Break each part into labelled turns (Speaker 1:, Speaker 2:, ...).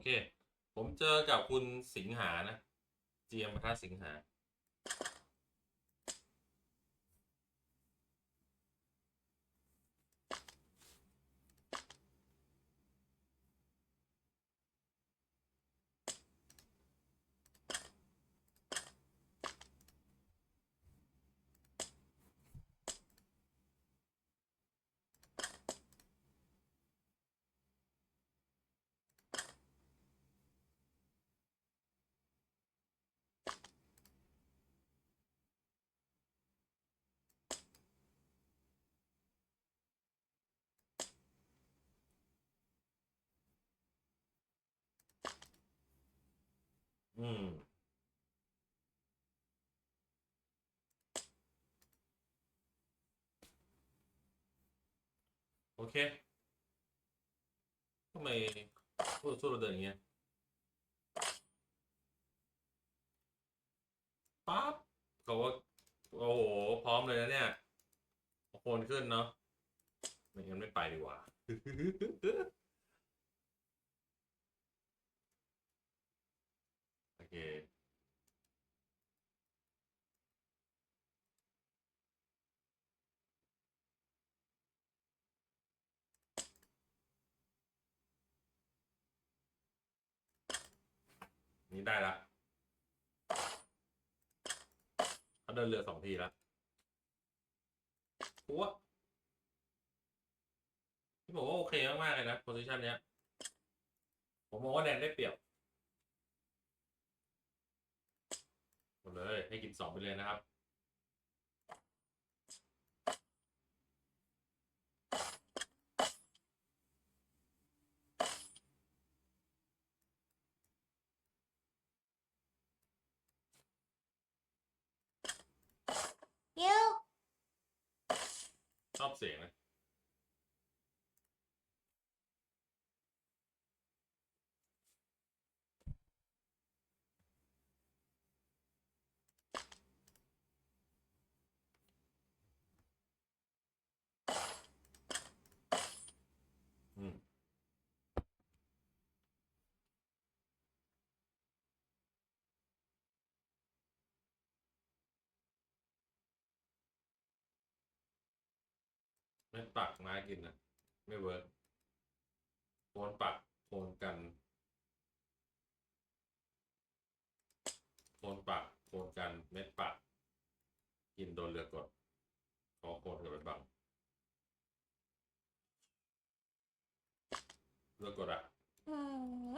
Speaker 1: โอเค ผมเจอกับคุณสิงหานะ เจียมประทะสิงหา อืม โอเคทำไมพูดสู้เราเดินอย่างเงี้ยปั๊บเขาว่าโอ้โห พร้อมเลยนะเนี่ยโคนขึ้นเนาะไม่งั้นไม่ไปดีกว่า นี่ได้ละเขาเดินเรือสองทีแล้วปัวที่ผมว่าโอเคมากๆเลยนะโพซิชันเนี้ย ผมมองว่าแดนได้เปรียบหมดเลย ให้กินสองไปเลยนะครับ เสียงนะ ไม่ปักไมากินนะไม่เวิร์กโคนปักโคนกันโคนปักโคนกันเม็ดปัก กินโดนเรือกดขอโคนกับไปบังเรือกดอะ
Speaker 2: อืม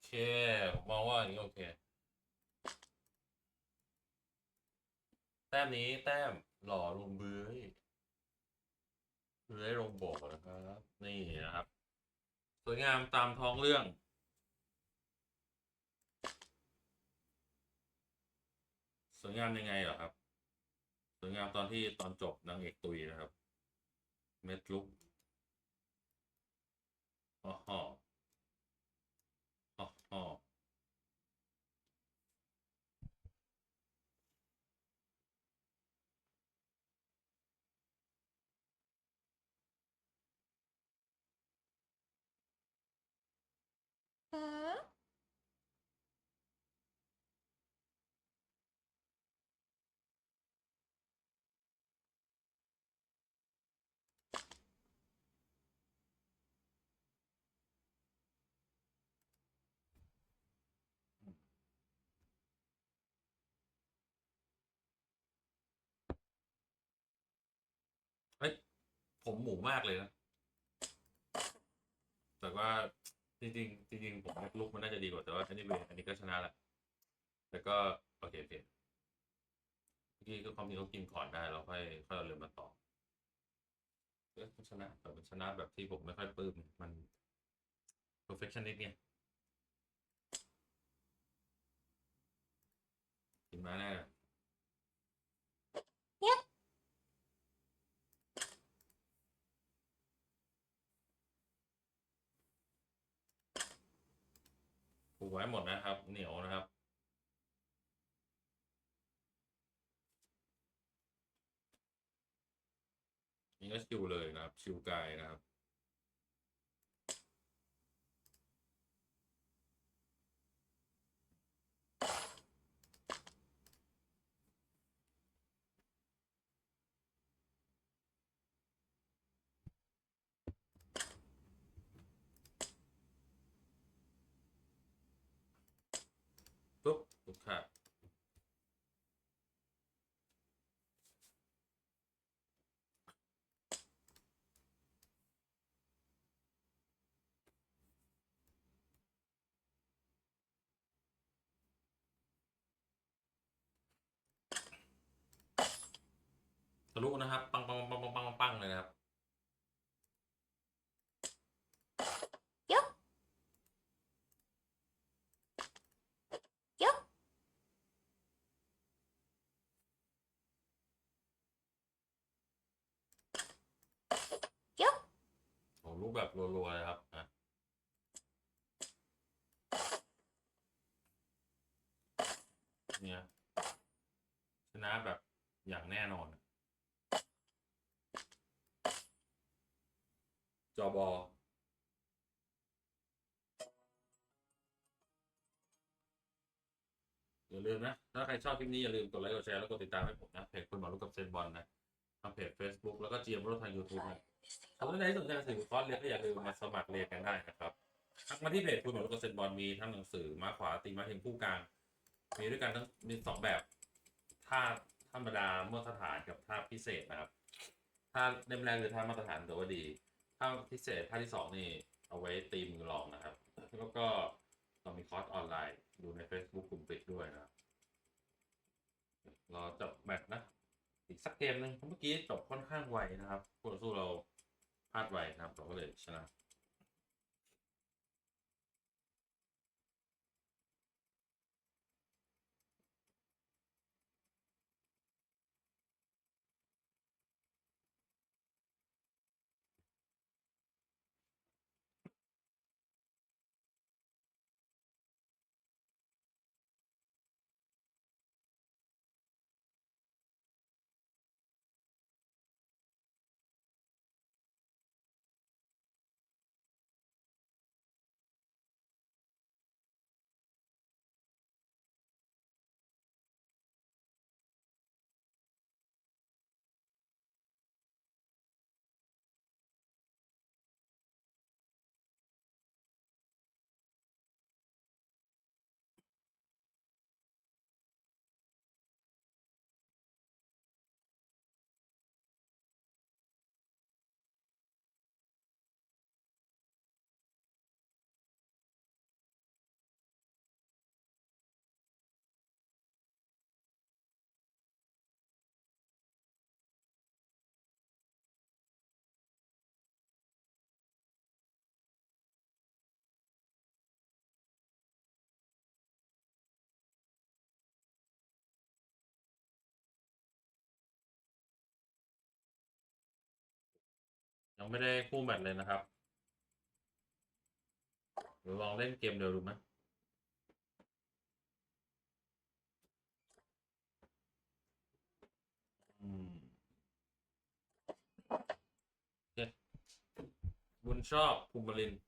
Speaker 1: โอ เคผมมองว่าอย่างนี้โอเค แต้มนี้แต้มหล่อลงเบื้อยเบื้อยลงโบกนะครับ นี่นะครับ สวยงามตามท้องเรื่องสวยงามยังไงเหรอครับสวยงามตอนที่ตอนจบนางเอกตุยนะครับ เม็ดลุกอ๋อ ฮะอ๋อ ผมหมูมากเลยนะ แต่ว่าจริงๆจริงๆผมลุกมันน่าจะดีกว่าแต่ว่าอันนี้เวอันนี้ก็ชนะแหละแต่ก็โอเคโอเคเมื่อกี้ก็ความจริงเขากินก่อนได้เราค่อยค่อยเอาเรือมาต่อเอ๊ะชนะแต่เป็นชนะแบบที่ผมไม่ค่อยปลื้มมัน perfectionist เนี่ยกินมาแน่ หมดนะครับ เหนียวนะครับ นี่ก็ชิวเลยนะครับ ชิวกายนะครับ ปุ๊บปุ๊บค่ะทะลุนะครับ ปังปังปังเลยนะครับ
Speaker 2: ยก ยก ยก
Speaker 1: โหรูป แบบรัวๆเลยครับอะเนี่ยชนะแบบอย่างแน่นอน จอบออย่าลืมนะ ถ้าใครชอบคลิปนี้อย่าลืมกดไลค์ กดแชร์ แล้วกดติดตามให้ผมนะ เพจคุณหมอลูกกับเซนบอลนะทางเพจ Facebook แล้วก็เจียมรถทาง YouTube นะ ถ้าท่านใดสนใจหนังสือคอร์สเรียนก็อย่าลืมมาสมัครเรียนกันได้นะครับทักมาที่เพจคุณหมอลูกเกษตรบอลมีทั้งหนังสือมาขวาตีมาเทงคู่กลางมีด้วยกันทั้งมีสองแบบท่าธรรมดามาตรฐานกับท่าพิเศษนะครับท่าเล่มแรกคือท่ามาตรฐานถือว่าดีท่าพิเศษท่าที่สองนี่เอาไว้ตีมือลองนะครับ แล้วก็เรามีคอร์สออนไลน์ดูใน Facebook กลุ่มปิดด้วยนะครับรอจบแมตช์นะ อีกสักเกมหนึ่งเมื่อกี้จบค่อนข้างไวนะครับคู่ต่อสู้เรา พลาดไวนะครับ เราก็เลยชนะ ไม่ได้คู่แมตช์เลยนะครับเดี๋ยวลองเล่นเกมเดียวดูไหมอืมเจ้บุญชอบภูมิบรินทร์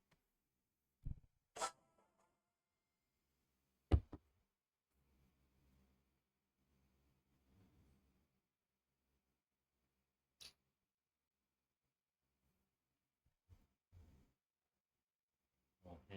Speaker 1: โอเค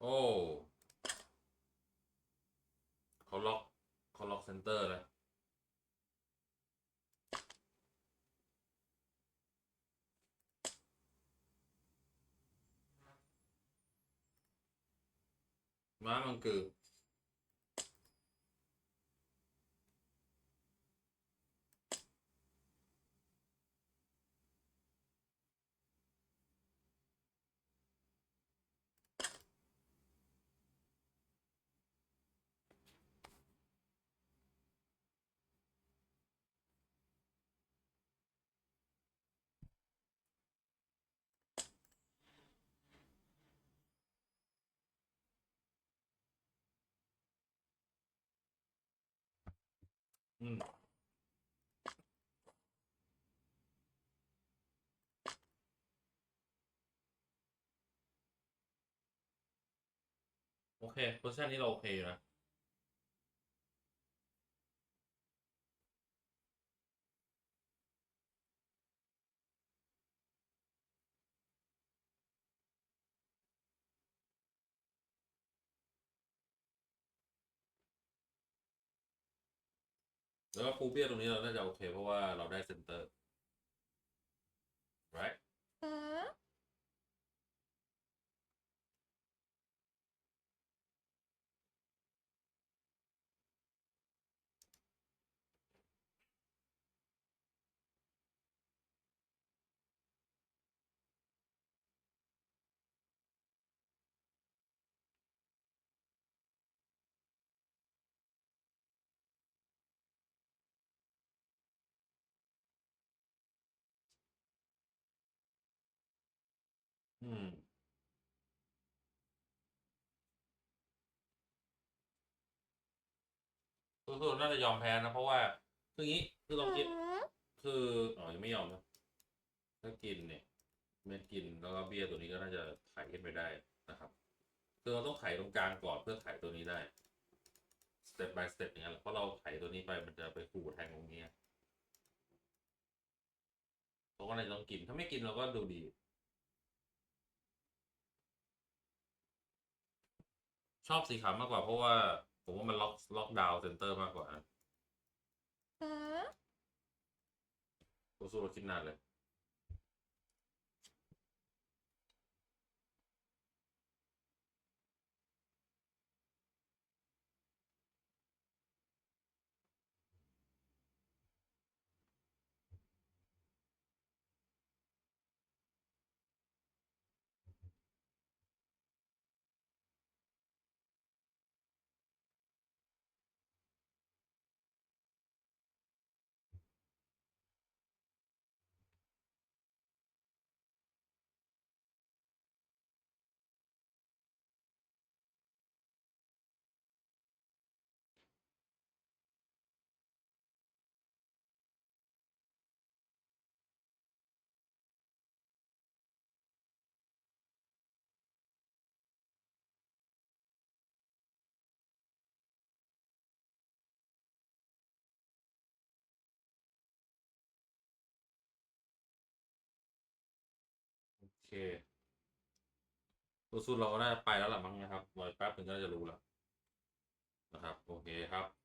Speaker 1: โอ้เขาล็อกเขาล็อกเซนเตอร์แล้วม้ามันคือ อืมโอเคโพสชั่นนี้เราโอเคอยู่นะ แล้วก็ฟูเปียตรงนี้เราน่าจะโอเค เพราะว่าเราได้เซนเตอร์ right
Speaker 2: อืม
Speaker 1: อืม สู้ๆน่าจะยอมแพ้นะ เพราะว่าคืองี้คือลองคิด
Speaker 2: อืม
Speaker 1: คืออ๋อยังไม่ยอมนะถ้ากินเนี่ยเม็ดกินแล้วก็เบี้ยตัวนี้ก็น่าจะไขขึ้นไปได้นะครับคือเราต้องไขตรงกลางก่อนเพื่อไขตัวนี้ได้ step by step อย่างนั้นแหละเพราะเราไขตัวนี้ไปมันจะไปขู่แทงตรงนี้เราก็เลยต้องกินถ้าไม่กินเราก็ดูดี ชอบสีขาวมากกว่าเพราะว่า ผมว่ามันล็อกล็อกดาวน์เซนเตอร์มากกว่านะ
Speaker 2: อืม
Speaker 1: สู้ๆเราคิดนานเลย เคสู้ๆเราก็น่าจะไปแล้วล่ะมั้งนะครับรอแป๊บหนึ่งก็น่าจะรู้แล้วนะครับ โอเคครับ